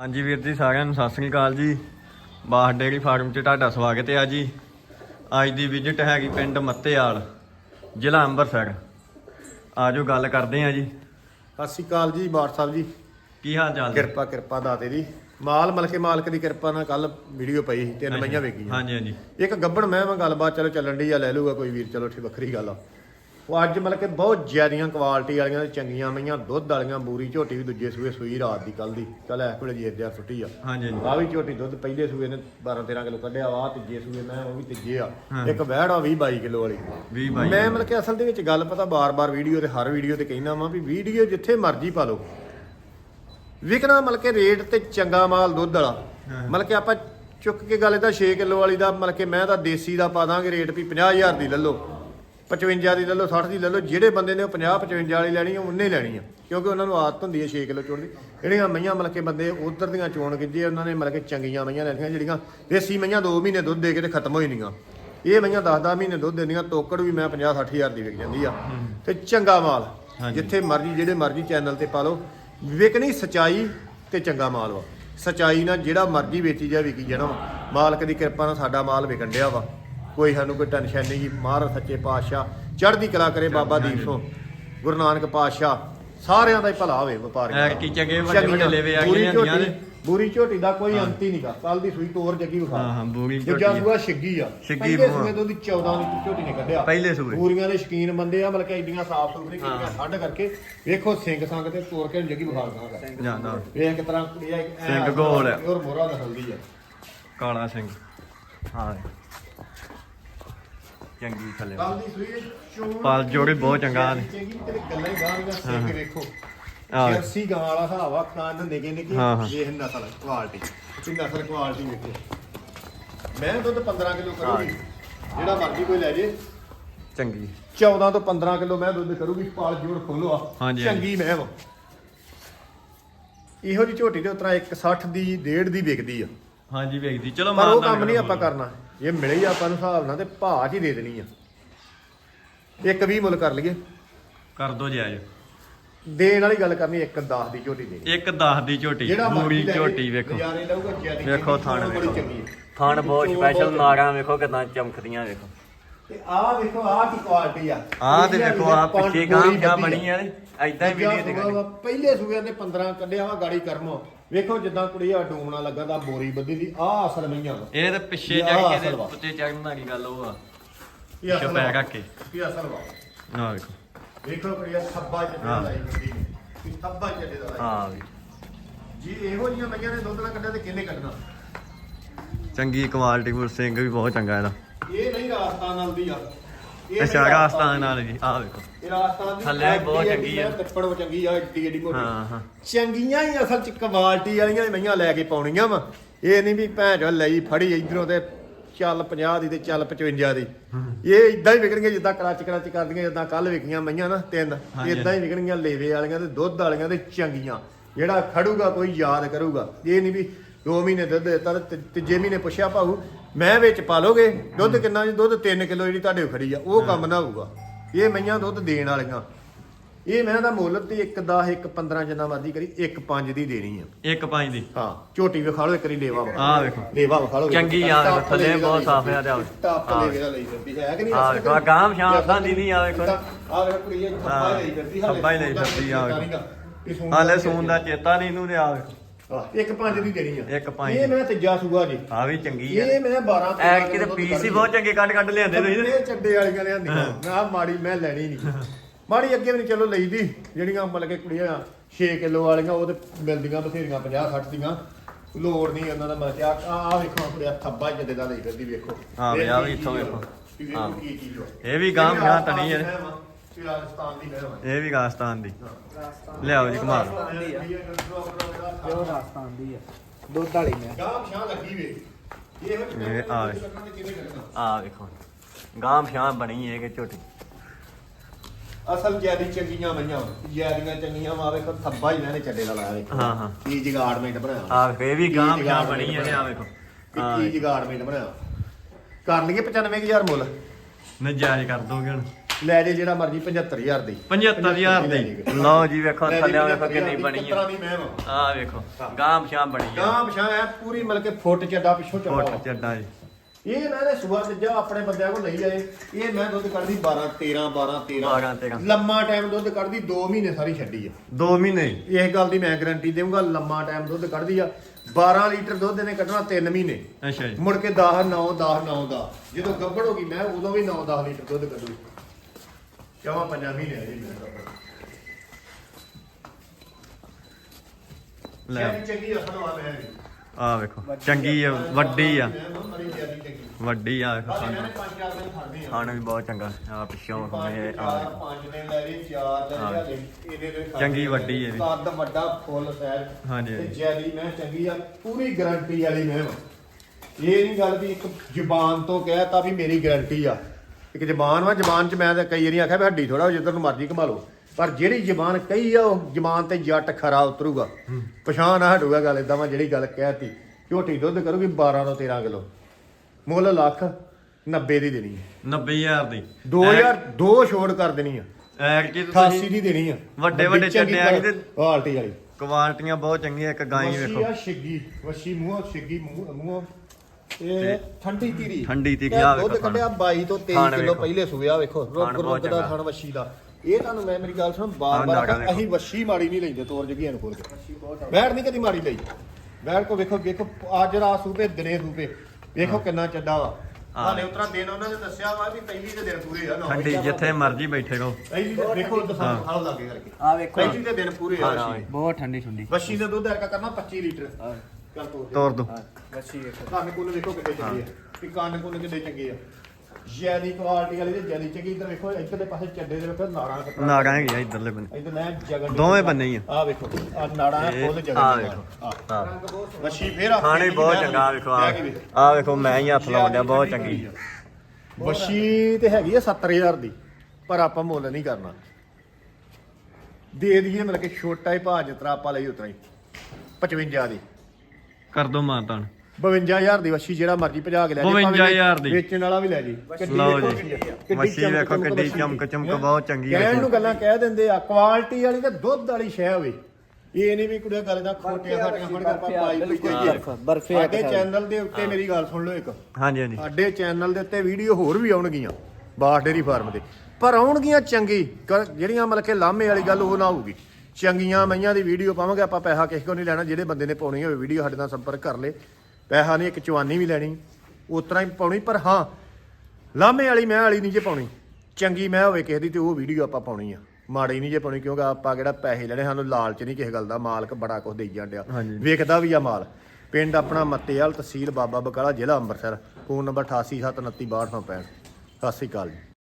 ਹਾਂਜੀ ਵੀਰ ਜੀ ਸਾਰਿਆਂ ਨੂੰ ਸਤਿ ਸ੍ਰੀ ਅਕਾਲ ਜੀ। ਬਾਹ ਡੇਅਰੀ ਫਾਰਮ 'ਚ ਤੁਹਾਡਾ ਸਵਾਗਤ ਹੈ ਜੀ। ਅੱਜ ਦੀ ਵਿਜ਼ਿਟ ਹੈਗੀ ਪਿੰਡ ਮੱਤੇਆਲ ਜ਼ਿਲ੍ਹਾ ਅੰਮ੍ਰਿਤਸਰ। ਆਜੋ ਗੱਲ ਕਰਦੇ ਹਾਂ ਜੀ। ਸਤਿ ਸ਼੍ਰੀ ਅਕਾਲ ਜੀ ਬਾਠ ਸਾਹਿਬ ਜੀ। ਕੀ ਹਾਲ ਚਾਲ ਜੀ? ਕਿਰਪਾ ਕਿਰਪਾ ਦਾਤੇ ਦੀ। ਮਾਲ ਮਲਕੇ ਮਾਲਕ ਦੀ ਕਿਰਪਾ ਨਾਲ ਕੱਲ ਵੀਡੀਓ ਪਈ ਸੀ ਤਿੰਨ ਮਈਆਂ ਵੇਖੀਆਂ। ਹਾਂਜੀ ਹਾਂਜੀ। ਇੱਕ ਗੱਬਣ ਮੈਂ ਮੈਂ ਗੱਲਬਾਤ ਚਲੋ ਚੱਲਣ ਦੀ ਆ ਲੈ ਲੂਗਾ ਕੋਈ ਵੀਰ ਚਲੋ ਠੀਕ ਵੱਖਰੀ ਗੱਲ ਆ। ਉਹ ਅੱਜ ਮਤਲਬ ਕਿ ਬਹੁਤ ਜ਼ਿਆਦੀਆਂ ਕੁਆਲਿਟੀ ਵਾਲੀਆਂ ਤੇ ਚੰਗੀਆਂ ਮਈਆਂ ਦੁੱਧ ਵਾਲੀਆਂ ਬੂਰੀ ਝੋਟੀ ਵੀ ਦੂਜੇ ਸੂਏ ਸੂਈ ਰਾਤ ਦੀ ਕੱਲ ਦੀ। ਚੱਲ ਐ ਕੋਲੇ ਜੇਰ ਦਿਆ ਛੁੱਟੀ ਆ। ਹਾਂਜੀ ਆ ਵੀ ਝੋਟੀ ਦੁੱਧ ਪਹਿਲੇ ਸੂਏ ਨੇ 12 13 ਕਿਲੋ ਕੱਢਿਆ ਵਾ ਤੀਜੇ ਸੂਏ ਮੈਂ ਉਹ ਵੀ ਤੀਜੇ ਆ। ਇੱਕ ਵਹਿੜ ਆ 20 22 ਕਿਲੋ ਵਾਲੀ। 20 ਬਾਈ ਮੈਂ ਮਤਲਬ ਕਿ ਅਸਲ ਦੇ ਵਿੱਚ ਗੱਲ ਪਤਾ ਬਾਰ-ਬਾਰ ਵੀਡੀਓ ਤੇ ਹਰ ਵੀਡੀਓ ਤੇ ਕਹਿਣਾ ਵਾਂ ਵੀ ਵੀਡੀਓ ਜਿੱਥੇ ਮਰਜ਼ੀ ਪਾ ਲਓ। ਵਿਕਣਾ ਮਤਲਬ ਕਿ ਰੇਟ ਤੇ ਚੰਗਾ ਮਾਲ ਦੁੱਧ ਵਾਲਾ। ਮਤਲਬ ਕਿ ਆਪਾਂ ਚੁੱਕ ਕੇ ਗੱਲ ਇਹਦਾ 6 ਕਿਲੋ ਵਾਲੀ ਦਾ ਮਤਲਬ ਕਿ ਮੈਂ ਤਾਂ ਦੇਸੀ ਦਾ ਪਾ ਦਾਂਗੇ ਰੇਟ ਵੀ 50000 ਦੀ ਲੈ ਲਓ। 55 ਦੀ ਲੈ ਲਓ 60 ਦੀ ਲੈ ਲਓ ਜਿਹੜੇ ਬੰਦੇ ਨੇ ਉਹ 50 55 ਵਾਲੀ ਲੈਣੀ ਆ ਉਹਨੇ ਲੈਣੀ ਆ। ਕਿਉਂਕਿ ਉਹਨਾਂ ਨੂੰ ਆਦਤ ਹੁੰਦੀ ਹੈ 6 ਕਿਲੋ ਚੋਣ ਦੀ। ਜਿਹੜੀਆਂ ਮਈਆਂ ਮਤਲਬ ਕਿ ਬੰਦੇ ਉਧਰ ਦੀਆਂ ਚੋਣ ਗਿੱਜੇ ਉਹਨਾਂ ਨੇ ਮਤਲਬ ਕਿ ਚੰਗੀਆਂ ਮਈਆਂ ਲੈਣੀਆਂ ਜਿਹੜੀਆਂ ਦੇਸੀ ਮਈਆਂ 2 ਮਹੀਨੇ ਦੁੱਧ ਦੇ ਕੇ ਤੇ ਖਤਮ ਹੋ ਜਾਂਦੀਆਂ ਇਹ ਮਈਆਂ 10-10 ਮਹੀਨੇ ਦੁੱਧ ਦਿੰਦੀਆਂ ਤੋਕੜ ਵੀ ਮੈਂ 50-60 ਹਜ਼ਾਰ ਦੀ ਵਿਕ ਜਾਂਦੀ ਆ। ਤੇ ਚੰਗਾ ਮਾਲ। ਜਿੱਥੇ ਮਰਜ਼ੀ ਜਿਹੜੇ ਮਰਜ਼ੀ ਚੈਨਲ ਤੇ ਪਾ ਲਓ ਵਿਕਣੀ ਸਚਾਈ ਤੇ ਚੰਗਾ ਮਾਲ ਵਾ। ਸਚਾਈ ਨਾਲ ਜਿਹੜਾ ਮਰਜ਼ੀ ਵੇਚੀ ਜਾ ਵਿਕੀ ਜਾਣਾ। ਮਾਲਕ ਦੀ ਕਿਰਪਾ ਨਾਲ ਸਾਡਾ ਮਾਲ ਵਿਕਣ ਡਿਆ ਵਾ। ਕੋਈ ਸਾਨੂੰ ਕੋਈ ਟੈਨਸ਼ਨ ਨਹੀਂ ਜੀ ਮਹਾਰਾਜ ਸੱਚੇ ਪਾਤਸ਼ਾਹ ਚੜ੍ਹਦੀ ਕਲਾ ਕਰੇ ਬਾਬਾ ਦੀਪ ਸਿੰਘ ਗੁਰੂ ਨਾਨਕ ਪਾਤਸ਼ਾਹ ਸਾਰਿਆਂ ਦਾ ਹੀ ਭਲਾ ਹੋਵੇ ਵਪਾਰੀਆਂ ਐ ਦਾ। ਕੀ ਚੰਗੇ ਵੱਡੇ ਵੱਡੇ। ਲੇਵੇ ਆ ਹੁੰਦੀਆਂ ਝੋਟੀ- ਨੇ। ਬੂਰੀ ਝੋਟੀ ਦਾ ਕੋਈ ਅੰਤ ਹੀ ਨਹੀਂਗਾ ਕੱਲ ਦੀ ਸੂਈ ਤੋਰ ਜੱਗੀ ਵਿਖਾ। ਹਾਂ ਹਾਂ ਬੂਰੀ ਦੂਜਾ ਝੋਟੀ ਸੂਆ ਛਿੱਗੀ ਆ। ਛਿੱਗੀ। ਸੂਏ ਤੋਂ ਦੀ 14 ਦੀ ਝੋਟੀ ਨੇ ਕੱਢਿਆ। ਪਹਿਲੇ ਸੂਏ। ਪੂਰੀਆਂ ਦੇ ਸ਼ਕੀਨ ਬੰਦੇ ਆ ਮਤਲਬ ਕਿ ਐਡੀਆਂ ਸਾਫ਼ ਸੁਥਰੀ ਹਾਂ। ਕੀਤੀਆਂ ਛੱਡ ਕਰਕੇ ਵੇਖੋ ਸਿੰਘ ਸੰਗ ਤੇ ਤੋਰ ਕੇ ਜੱਗੀ ਵਿਖਾ ਦਾਂਗਾ ਜਾਂਦਾ ਵੇਖ ਕਿ ਤਰ੍ਹਾਂ ਕੁੜੀ ਆ ਸਿੰਘ ਗੋਲ ਆ। ਹੋਰ ਮੋਰਾ ਦਾ ਹਲਦੀ ਆ। ਕਾਲਾ ਸਿੰਘ। ਹਾਂ। ਚੰਗੀ ਥੱਲੇ ਕੱਲ ਦੀ ਸੂਈ ਚੋਣ ਪਲ ਜੋੜੀ ਬਹੁਤ ਚੰਗਾ ਨੇ। ਚੰਗੀ ਤੇਰੇ ਗੱਲਾਂ ਹੀ ਗਾਣੀਆਂ ਸਿੰਘ ਵੇਖੋ। ਆਹ। ਜਰਸੀ ਗਾਂ ਵਾਲਾ ਹਿਸਾਬ ਆ ਖਾਨ ਨਿੱਕੇ ਨਿੱਕੇ। ਹਾਂ, ਹਾਂ। ਵੇਖ ਨਸਲ ਕੁਆਲਿਟੀ ਕਿ ਨਸਲ ਕੁਆਲਿਟੀ ਵੇਖੋ ਮੈਂ ਦੁੱਧ 15 ਕਿਲੋ ਕਰੂੰਗੀ ਜਿਹੜਾ ਮਰਜ਼ੀ ਕੋਈ ਲੈ ਜੇ। ਚੰਗੀ। 14 ਤੋਂ 15 ਕਿਲੋ ਮੈਂ ਦੁੱਧ ਕਰੂਗੀ ਪਾਲ ਜੋੜ ਖੋਲੋ ਆ। ਹਾਂਜੀ, ਚੰਗੀ ਮੈਂ ਵਾ। ਇਹੋ ਜੀ ਝੋਟੀ ਦੇ ਉਤਰਾ 160 ਦੀ 1.5 ਦੀ ਵਿਕਦੀ ਆ। ਹਾਂਜੀ ਵੇਖਦੀ ਚਲੋ ਪਰ ਉਹ ਮਾਰਨਾ ਕੰਮ ਨਹੀਂ ਆਪਾਂ ਕਰਨਾ। ਇਹ ਮਿਲੇ ਆਪਾਂ ਨੂੰ ਹਿਸਾਬ ਨਾਲ ਤੇ ਭਾਅ 'ਚ ਹੀ ਦੇ ਦੇਣੀ ਆ। ਇੱਕ 20 ਮੁੱਲ ਕਰ ਲਈਏ। ਕਰ ਦੋ ਜਾਇਜ਼। ਦੇਣ ਵਾਲੀ ਗੱਲ ਕਰਨੀ ਇੱਕ 10 ਦੀ ਝੋਟੀ ਦੇਣੀ। ਇੱਕ 10 ਦੀ ਝੋਟੀ ਜੇ, ਝੋਟੀ ਵੇਖੋ। ਨਜ਼ਾਰੇ ਲਊਗਾ ਜਿਆਦੀ ਵੇਖੋ ਥਣ ਵੇਖੋ। ਥਣ ਬਹੁਤ ਸਪੈਸ਼ਲ ਨਾੜਾਂ ਵੇਖੋ ਕਿਦਾਂ ਚਮਕਦੀਆਂ ਵੇਖੋ। ਤੇ ਆਹ ਵੇਖੋ ਆਹ ਕੀ ਕੁਆਲਿਟੀ ਆ। ਆਹ ਤੇ ਵੇਖੋ ਆ ਪੰਜ ਪਿੱਛੇ ਗਾਂ ਜਾਂ ਬਣੀ ਆ। ਐਦਾਂ ਹੀ ਵੀਡੀਓ ਤੇ ਪਹਿਲੇ ਸੂਏ ਨੇ 15 ਕੱਢਿਆ ਵਾ ਗਾੜੀ ਕਰਮ। ਵੇਖੋ ਜਿੱਦਾਂ ਕੁੜੀ ਆ ਡੂਮਣਾ ਲੱਗਾ ਦਾ ਬੋਰੀ ਬੱਧੀ ਦੀ ਆਹ ਅਸਲ ਮਈਆਂ ਵਾ ਇਹ ਤੇ ਪਿੱਛੇ ਜਾ ਕੇ ਇਹਦੇ। ਉੱਤੇ ਚੜਨ ਵਾਲੀ ਗੱਲ ਉਹ ਆ। ਇਹ ਅਸਲ ਵਾ। ਕਰਕੇ। ਇਹ ਅਸਲ ਵਾ। ਆ ਵੇਖੋ। ਵੇਖੋ ਕੁੜੀਆ ਥੱਬਾ ਚੱਡੇ ਹਾਂ। ਲਾਈ ਹੁੰਦੀ ਕਿ ਥੱਬਾ ਚੱਡੇ ਦਾ ਲਾਈ। ਹਾਂ ਵੀ। ਜੀ ਇਹੋ ਜੀਆਂ ਮਈਆਂ ਨੇ ਦੁੱਧ ਨਾ ਕੱਢਿਆ ਤੇ ਕਿਹਨੇ ਕੱਢਣਾ? ਚੰਗੀ ਕੁਆਲਿਟੀ ਫੁੱਲ ਸਿੰਘ ਵੀ ਬਹੁਤ ਚੰਗਾ ਇਹਦਾ। ਇਹ ਨਹੀਂ ਰਾਜਸਥਾਨ ਨਾਲ ਦੀ ਆ। ਅੱਛਾ ਰਾਜਸਥਾਨ ਨਾਲ ਜੀ ਆ ਵੇਖੋ। ਇਹ ਰਾਜਸਥਾਨ ਦੀ ਥੱਲੇ ਬਹੁਤ ਐਡੀ ਚੰਗੀ ਆ। ਤਿੱਪੜ ਉਹ ਚੰਗੀ ਆ ਏਡੀ ਏਡੀ ਮੋਟੀ। ਹਾਂ ਹਾਂ। ਚੰਗੀਆਂ ਹੀ ਅਸਲ ਚ ਕੁਆਲਿਟੀ ਵਾਲੀਆਂ ਹੀ ਮਈਆਂ ਲੈ ਕੇ ਪਾਉਣੀਆਂ ਵਾ। ਇਹ ਨਹੀਂ ਵੀ ਭੈਣ ਚੋ ਲਈ ਫੜੀ ਇਧਰੋਂ ਤੇ ਚੱਲ 50 ਦੀ ਤੇ ਚੱਲ 55 ਦੀ। ਇਹ ਇਦਾਂ ਹੀ ਵਿਕਣਗੀਆਂ ਜਿੱਦਾਂ ਕਰਾਚ ਕਰਾਚ ਕਰਦੀਆਂ ਜਿੱਦਾਂ ਕੱਲ ਵਿਕੀਆਂ ਮਈਆਂ ਨਾ ਤਿੰਨ। ਹਾਂਜੀ। ਇਦਾਂ ਹੀ ਵਿਕਣਗੀਆਂ ਲੇਵੇ ਵਾਲੀਆਂ ਤੇ ਦੁੱਧ ਵਾਲੀਆਂ ਤੇ ਚੰਗੀਆਂ। ਜਿਹੜਾ ਖੜੂਗਾ ਕੋਈ ਯਾਦ ਕਰੂਗਾ। ਇਹ ਨਹੀਂ ਵੀ 2 ਮਹੀਨੇ ਦੁੱਧ ਦਿੱਤਾ ਤੇ ਤੀ- ਤੀਜੇ ਮਹੀਨੇ ਪੁੱਛਿਆ ਭਾਊ ਮੈਂ ਵਿੱਚ ਪਾ ਲੋਗੇ? ਦੁੱਧ ਕਿੰਨਾ ਜੀ? ਦੁੱਧ 3 ਕਿਲੋ ਜਿਹੜੀ ਤੁਹਾਡੇ ਕੋਲ ਖੜੀ ਆ ਉਹ ਕੰਮ ਨਾ ਹੋਊਗਾ। ਇਹ ਮਈਆਂ ਦੁੱਧ ਦੇਣ ਵਾਲੀਆਂ। ਇਹ ਮੈਂ ਦਾ ਮੁੱਲ ਤੇ 1 10 1 15 ਜਿੰਨਾ ਮਰਜ਼ੀ ਕਰੀ 1 5 ਦੀ ਦੇਣੀ ਆ। ਇੱਕ ਪੰਜ ਦੀ। ਹਾਂ ਝੋਟੀ ਵਿਖਾ ਲਓ ਇੱਕ ਵਾਰੀ ਲੇਵਾ ਵਿਖਾ ਆ ਵੇਖੋ। ਲੇਵਾ ਵਿਖਾ ਲਓ। ਚੰਗੀ ਆ, ਥੱਲੇ ਬਹੁਤ ਲਈ ਸਾਫ਼ ਆ। ਤੇ ਆ। ਟੱਪ ਆ ਲੇਵੇ ਦਾ ਲਈ ਫਿਰਦੀ ਹੈ ਕਿ ਨਹੀਂ? ਆ ਅਸਲ ਵੇਖੋ, ਆ ਗਾਂਹ ਸ਼ਾਮ ਤਾਂ ਦੀ ਨਹੀਂ ਆ ਵੇਖੋ। ਆ ਵੇਖੋ ਕੁੜੀ ਇਹ ਥੱਪਾ ਹਾਂ, ਲਈ ਫਿਰਦੀ ਥੱਪਾ ਹੀ ਲਈ ਫਿਰਦੀ ਆ ਵੇਖੋ। ਹਾਲੇ ਸੂਨ ਦਾ ਚੇਤਾ ਨਹੀਂ ਇਹਨੂੰ ਤੇ ਆ ਵੇਖੋ। ਹਾਂ, ਇੱਕ ਪੰਜ ਦੀ ਦੇਣੀ ਆ। ਇੱਕ ਪੰਜ ਇਹ ਮੈਂ ਤੀਜਾ ਸੂਆ ਜੀ। ਆ ਵੀ ਚੰਗੀ ਆ। ਇਹ ਮੈਂ 12 ਐ ਕਿਤੇ ਪੀਸ ਹੀ ਬਹੁਤ ਚੰਗੇ ਕੱਢ ਕੱਢ ਲਿਆਂਦੇ ਤੁਸੀਂ। ਇਹ ਚੱਡੇ ਵਾਲੀਆਂ ਲਿਆਂਦੀਆਂ। ਨਾ ਮਾੜੀ ਮੈਂ ਲੈਣੀ ਨਹੀਂ ਮਾੜੀ ਅੱਗੇ ਵੀ ਨੀ ਚਲੋ ਲਈਦੀ ਜਿਹੜੀਆਂ ਮਤਲਬ ਕਿ ਕੁੜੀਆਂ 6 ਕਿਲੋ ਵਾਲੀਆਂ ਉਹ ਤੇ ਮਿਲਦੀਆਂ ਬਥੇਰੀਆਂ 50 60 ਦੀਆਂ। ਲੋੜ ਨਹੀਂ ਉਹਨਾਂ ਦਾ ਮਤਲਬ ਕਿ ਆ ਆ ਵੇਖੋ ਆਪਣੇ ਥੱਬਾ ਜਦੇ ਦਾ ਲਈ ਫਿਰਦੀ ਵੇਖੋ। ਹਾਂ ਵੀ ਆਹ ਵੀ ਇੱਥੋਂ ਵੇਖੋ। ਹਾਂ। ਆ। ਇਹ ਵੀ ਗਾਂਹ ਗਾਂਹ ਤਣੀ ਹੈ। ਇਹ ਰਾਜਸਥਾਨ ਦੀ ਮਹਿਰਬਾਨੀ ਇਹ ਵੀ ਗਾਸਤਾਨ ਦੀ। ਲਿਆਓ ਜੀ ਕਮਾਲ ਪਿਓ ਰਾਜਸਥਾਨ ਦੀ ਆ। ਦੁੱਧ ਵਾਲੀ ਮੈਂ। ਗਾਂ ਪਛਾਣ ਲੱਗੀ ਵੇ। ਇਹ ਇਹ ਆ ਵੇ। ਆ ਵੇਖੋ। ਗਾਂ ਫਿਆਂ ਬਣੀ ਹੈ ਕਿ ਝੋਟੀ। ਅਸਲ ਜਿਆਦੀ ਚੰਗੀਆਂ ਮਈਆਂ ਜਿਆਦੀਆਂ ਚੰਗੀਆਂ ਵਾ ਵੇਖੋ ਥੱਬਾ ਹੀ ਮੈਨੇ ਚੱਡੇ ਦਾ ਲਾਇਆ ਵੇਖੋ। ਹਾਂ, ਹਾਂ। ਕੀ ਜਗਾੜਮੈਂਟ ਬਣਾਇਆ। ਆ ਇਹ ਵੀ ਗਾਂ ਕੀ ਜੁਗਾੜ ਬਣੀ ਹੈ ਆ ਵੇਖੋ। ਕੀ ਜਗਾੜਮੈਂਟ ਬਣਾਇਆ। ਕਰ ਲਈਏ 95000 ਮੁੱਲ। ਨਜਾਇਜ਼ ਕਰ ਦੋਗੇ ਹੁਣ। ਲੈ ਜੇ ਜਿਹੜਾ ਮਰਜ਼ੀ 75000 ਦੀ। 75000 ਦੀ। ਲਓ ਜੀ ਵੇਖੋ ਥੱਲੇ ਵੇਖੋ 75,000 ਕਿੰਨੀ ਦੀ, ਬਣੀ ਤਰ੍ਹਾਂ ਆ ਦੀ ਵੇਖੋ ਗਾਂ ਪਛਾਂ ਬਣੀ ਆ। ਗਾਂ ਪਛਾਂ ਐ ਪੂਰੀ ਮਤਲਬ ਕਿ ਫੁੱਟ ਚੱਡਾ ਪਿੱਛੋਂ ਚੱਡਾ। ਫੁੱਟ ਚੱਡਾ ਜੀ। ਇਹ ਨਾ ਇਹਨੇ ਸੁਬਾ ਤੇ ਜਾ ਆਪਣੇ ਬੰਦਿਆਂ ਕੋਲ ਲਈ ਆਏ। ਇਹ ਮੈਂ ਦੁੱਧ ਕੱਢਦੀ 12 13 12 13 12, 13 ਲੰਮਾ ਟਾਈਮ ਦੁੱਧ ਕੱਢਦੀ 2 ਮਹੀਨੇ ਸਾਰੀ ਛੱਡੀ ਆ। 2 ਮਹੀਨੇ ਇਸ ਗੱਲ ਦੀ ਮੈਂ ਗਾਰੰਟੀ ਦੇਵਾਂਗਾ ਲੰਮਾ ਟਾਈਮ ਦੁੱਧ ਕੱਢਦੀ ਆ। 12 ਲੀਟਰ ਦੁੱਧ ਇਹਨੇ ਕੱਢਣਾ 3 ਮਹੀਨੇ। ਅੱਛਾ ਜੀ। ਮੁੜ ਕੇ 10 9 10 9 ਦਾ ਜਦੋਂ ਗੱਭੜ ਹੋ ਗਈ ਮੈਂ ਉਦੋਂ ਵੀ 9 10 ਲੀਟਰ ਦੁੱਧ ਕੱਢੂ। ਚਵਾਂ ਪੰਜਾਂ ਮਹੀਨੇ ਦੀ ਮੈਂ ਗੱਭੜ ਲੈ ਚੰਗੀ ਅਸਲ ਵਾਲ ਹੈ ਆ ਵੇਖੋ ਚੰਗੀ ਆ ਵੱਡੀ ਆ ਮੈਂ ਮਰੀ ਜਿਆਦੀ ਚੰਗੀ ਵੱਡੀ ਆ ਵੇਖੋ ਹਾਲੇ ਖਾਣਾ ਮੈਂ ਪੰਜ ਚਾਰ ਦਿਨ ਖੜਦੇ ਆ ਖਾਣਾ ਵੀ ਬਹੁਤ ਚੰਗਾ ਆ ਪਿੱਛੋਂ ਪੰਜ ਇਹ ਆ ਚਾਰ ਵੇਖੋ। ਪੰਜ ਦਿਨ ਲੈ ਲਈ ਚਾਰ ਲੈ ਹਾਂ। ਲਈ ਹਾਲੇ ਇਹਦੇ ਦੇ ਖਾਧੇ ਚੰਗੀ ਆ। ਵੱਡੀ ਇਹ ਵੀ। ਕੱਦ ਵੱਡਾ ਫੁੱਲ ਸੈਰ ਹਾਂਜੀ, ਤੇ ਹਾਂਜੀ। ਜੈਲੀ ਮੈਂ ਚੰਗੀ ਆ ਪੂਰੀ ਗਾਰੰਟੀ ਵਾਲੀ ਮੈਂ ਇਹ ਨਹੀਂ ਗੱਲ ਵੀ ਇੱਕ ਜ਼ੁਬਾਨ ਤੋਂ ਕਹਿਤਾ ਵੀ ਮੇਰੀ ਗਾਰੰਟੀ ਆ। ਇੱਕ ਜ਼ਬਾਨ ਵਾ ਜ਼ਬਾਨ 'ਚ ਮੈਂ ਤਾਂ ਕਈ ਵਾਰੀ ਆਖਿਆ ਵੀ ਹੱਡੀ ਥੋੜਾ ਜਿੱਧਰ ਨੂੰ ਮਰਜ਼ੀ ਘੁਮਾ ਲਓ। ਪਰ ਜਿਹੜੀ ਜ਼ਬਾਨ ਕਹੀ ਆ ਉਹ ਜ਼ਬਾਨ ਤੇ ਜੱਟ ਖਰਾ ਉਤਰੂਗਾ। ਪਛਾਣ ਨਾ ਹਟੂਗਾ ਗੱਲ ਇਦਾਂ ਮੈਂ ਜਿਹੜੀ ਗੱਲ ਕਹਿਤੀ। ਝੋਟੀ ਦੁੱਧ ਕਰੂਗੀ 12 ਤੋਂ 13 ਕਿਲੋ। ਮੁੱਲ ਲੱਖ 90 ਦੀ ਦੇਣੀ ਹੈ 90000 ਦੀ। 2000 ਦੋ ਛੋੜ ਕਰ ਦੇਣੀ ਆ। ਐਰ ਕੀ 88 ਤੁਸੀਂ ਦੀ ਦੇਣੀ ਆ। ਵੱਡੇ ਵੱਡੇ ਚੱਡੇ ਆ ਤੇ- ਕੁਆਲਿਟੀ ਵਾਲੀ। ਕੁਆਲਟੀਆਂ ਬਹੁਤ ਚੰਗੀਆਂ ਇੱਕ ਗਾਂ ਹੀ ਵੇਖੋ। ਆ ਛਿੱਗੀ ਵਸ਼ੀ ਮੂੰਹ ਛਿੱਗੀ ਮੂੰਹ ਮੂੰਹ। ਇਹ ਠੰਡੀ ਧੀਰੀ ਠੰਡੀ ਧੀਰੀ, ਇਹ ਆ ਦੁੱਧ ਵੇਖੋ ਕੱਢਿਆ 22 ਤੋਂ 23 ਖਾਣ ਕਿਲੋ ਵੇਖੋ। ਪਹਿਲੇ ਸੂਇਆ ਵੇਖੋ ਖਾਣ ਰੋਗ ਬਹੁਤ ਰੋਗ ਦਾ ਚੰਗਾ। ਥਣ ਵਸ਼ੀ ਦਾ। ਇਹ ਤੁਹਾਨੂੰ ਮੈਂ ਮੇਰੀ ਗੱਲ ਸੁਣ ਹਾਂ, ਬਾਰ ਨਾਗਾ ਬਾਰ ਵੇਖੋ। ਅਸੀਂ ਵਸ਼ੀ ਮਾੜੀ ਨਹੀਂ ਲੈਂਦੇ ਤੋਰ ਜਗੀਆਂ ਨੂੰ ਖੋਲ ਕੇ। ਬੈਠ ਨਹੀਂ ਕਦੀ ਮਾੜੀ ਲਈ। ਬੈਠ ਕੋ ਵੇਖੋ ਵੇਖੋ ਅੱਜ ਰਾਤ ਸੂਪੇ ਦਿਨੇ ਸੂਪੇ। ਵੇਖੋ ਕਿੰਨਾ ਚੱਡਾ ਵਾ। ਹਾਲੇ ਉਤਰਾ ਦਿਨ ਉਹਨਾਂ ਨੇ ਦੱਸਿਆ ਵਾ ਵੀ ਪਹਿਲੀ ਦੇ ਦਿਨ ਪੂਰੇ ਆ ਨਾ। ਠੰਡੀ ਜਿੱਥੇ ਮਰਜ਼ੀ ਬੈਠੇ ਰਹੋ। ਪਹਿਲੀ ਦੇ ਵੇਖੋ ਦਸਾਂ ਹਾਲ ਲੱਗੇ ਕਰਕੇ। ਆ ਵੇਖੋ। ਪਹਿਲੀ ਦੇ ਦਿਨ ਪੂਰੇ ਆ ਹਾਂ, ਹਾਂ। ਵਸ਼ੀ ਬਹੁਤ ਠੰਡੀ ਠੰਡੀ ਵਸ਼ੀ ਦਾ ਦੁੱਧ ਐਰਕਾ ਕਰਨਾ 25 ਲੀਟਰ। ਚੱਲ ਤੋਰ ਦੇ। ਦੋ ਬੱਚੀ ਵੇਖੋ ਕੰਨ ਕੁੰਨ ਵੇਖੋ ਕਿੱਡੇ ਚੰਗੇ ਆ। ਵੀ ਕੰਨ ਕੁੰਨ ਕਿੱਡੇ ਚੰਗੇ ਆ। ਜੈਦੀ ਕੁਆਲਿਟੀ ਵਾਲੀ ਤੇ ਜੈਦੀ ਚੰਗੀ ਇੱਧਰ ਵੇਖੋ ਇੱਧਰਲੇ ਪਾਸੇ ਚੱਡੇ ਦੇ ਵੇਖੋ ਨਾੜਾਂ ਕੱਟਣਾ ਨਾੜਾਂ ਹੈਗੀਆਂ ਇਧਰਲੇ ਬੰਨੇ। ਇੱਧਰ ਲੈ ਜਗਨ ਦੋਵੇਂ ਬੰਨੇ ਹੀ ਆ। ਆ ਵੇਖੋ ਆ ਨਾੜਾਂ ਆ ਇਹ- ਫੁੱਲ ਜਗਨ ਆਹ ਦੇ ਵੇਖੋ। ਨਾਲ। ਹਾਂ ਆਹ। ਵਸ਼ੀ ਫੇਰ ਆ ਖਾਣੇ ਬਹੁਤ ਚੰਗਾ ਵੇਖੋ ਆ ਆ ਵੇਖੋ। ਮੈਂ ਹੀ ਹੱਥ ਲਾਉਂਦਿਆ ਬਹੁਤ ਚੰਗੀ। ਵਸ਼ੀ ਤੇ ਹੈਗੀ ਆ 70000 ਦੀ ਪਰ ਆਪਾਂ ਮੁੱਲ ਨਹੀਂ ਕਰਨਾ। ਦੇ ਦਈਏ ਮਤਲਬ ਕਿ ਛੋਟਾ ਹੀ ਭਾਅ ਜਿਤਰਾ ਆਪਾਂ ਲਈ ਉਤਰਾ ਹੀ। 55 ਦੀ। ਕਰ ਦੋ ਮਾਤਾਨ 52000 ਦੀ ਵੱਛੀ ਜਿਹੜਾ ਮਰਜ਼ੀ ਭਜਾ ਕੇ ਲੈ ਜੇ 52,000 ਦੀ। ਵੇਚਣ ਵਾਲਾ ਵੀ ਲੈ ਜੀ। ਕਿੱਡੀ ਲਓ ਜੀ। ਚਮਕ ਵੇਖੋ ਕਿੱਡੀ ਚਮਕ। ਚਮਕ ਬਹੁਤ ਚੰਗੀ ਕਹਿਣ ਵੱਛੀ। ਨੂੰ ਗੱਲਾਂ ਕਹਿ ਦਿੰਦੇ ਆ ਕੁਆਲਿਟੀ ਵਾਲੀ ਤੇ ਦੁੱਧ ਵਾਲੀ ਸ਼ੈ ਹੋਵੇ। ਇਹ ਨਹੀਂ ਵੀ ਕੁੜੀਆਂ ਗੱਲ ਦਾ ਖੋਟੀਆਂ ਖਾਟੀਆਂ ਫੜ ਕੇ ਆਪਾਂ ਪਾਈ ਪਈ ਜਾਈਏ ਬਰਫ- ਆ ਸਾਡੇ ਕੇ ਚੈਨਲ ਦੇ ਉੱਤੇ ਮੇਰੀ ਗੱਲ ਸੁਣ ਲਓ ਇੱਕ। ਹਾਂਜੀ ਹਾਂਜੀ। ਸਾਡੇ ਚੈਨਲ ਦੇ ਉੱਤੇ ਵੀਡੀਓ ਹੋਰ ਵੀ ਆਉਣਗੀਆਂ ਬਾਸ ਡੇਰੀ ਫਾਰਮ ਦੇ। ਪਰ ਆਉਣਗੀਆਂ ਚੰਗੀ ਜਿਹੜੀਆਂ ਮਤਲਬ ਕਿ ਲਾਮੇ ਵਾਲੀ ਗੱਲ ਉਹ ਨਾ ਹੋਊਗੀ। ਚੰਗੀਆਂ ਮਈਆਂ ਦੀ ਵੀਡੀਓ ਪਾਵਾਂਗੇ ਆਪਾਂ ਪੈਸਾ ਕਿਸੇ ਕੋਲ ਨਹੀਂ ਲੈਣਾ ਜਿਹੜੇ ਬੰਦੇ ਨੇ ਪਾਉਣੀ ਹੋਵੇ ਵੀਡੀਓ ਸਾਡੇ ਨਾਲ ਸੰਪਰਕ ਕਰ ਲੇ ਪੈਸਾ ਨਹੀਂ ਇੱਕ ਚਵਾਨੀ ਵੀ ਲੈਣੀ ਉਸ ਤਰ੍ਹਾਂ ਹੀ ਪਾਉਣੀ ਪਰ ਹਾਂ ਲਾਮੇ ਵਾਲੀ ਮੈਂ ਵਾਲੀ ਨਹੀਂ ਜੇ ਪਾਉਣੀ। ਚੰਗੀ ਮੈਂ ਹੋਵੇ ਕਿਸੇ ਦੀ ਤੇ ਉਹ ਵੀਡੀਓ ਆਪਾਂ ਪਾਉਣੀ ਆ। ਮਾੜੀ ਨਹੀਂ ਜੇ ਪਾਉਣੀ ਕਿਉਂਕਿ ਆਪਾਂ ਕਿਹੜਾ ਪੈਸੇ ਲੈਣੇ ਸਾਨੂੰ ਲਾਲਚ ਨਹੀਂ ਕਿਸੇ ਗੱਲ ਦਾ ਮਾਲਕ ਬੜਾ ਕੁਝ ਦੇਈ ਜਾਂਦਿਆ। ਵੇਖਦਾ ਵੀ ਆ ਮਾਲ। ਪਿੰਡ ਆਪਣਾ ਮੱਤੇਵਾਲ ਤਹਿਸੀਲ ਬਾਬਾ ਬਕਾਲਾ ਜ਼ਿਲ੍ਹਾ ਅੰਮ੍ਰਿਤਸਰ। ਫੋਨ ਨੰਬਰ 8879326265 ਸਤਿ ਸ੍ਰੀ ਅਕਾਲ ਜੀ।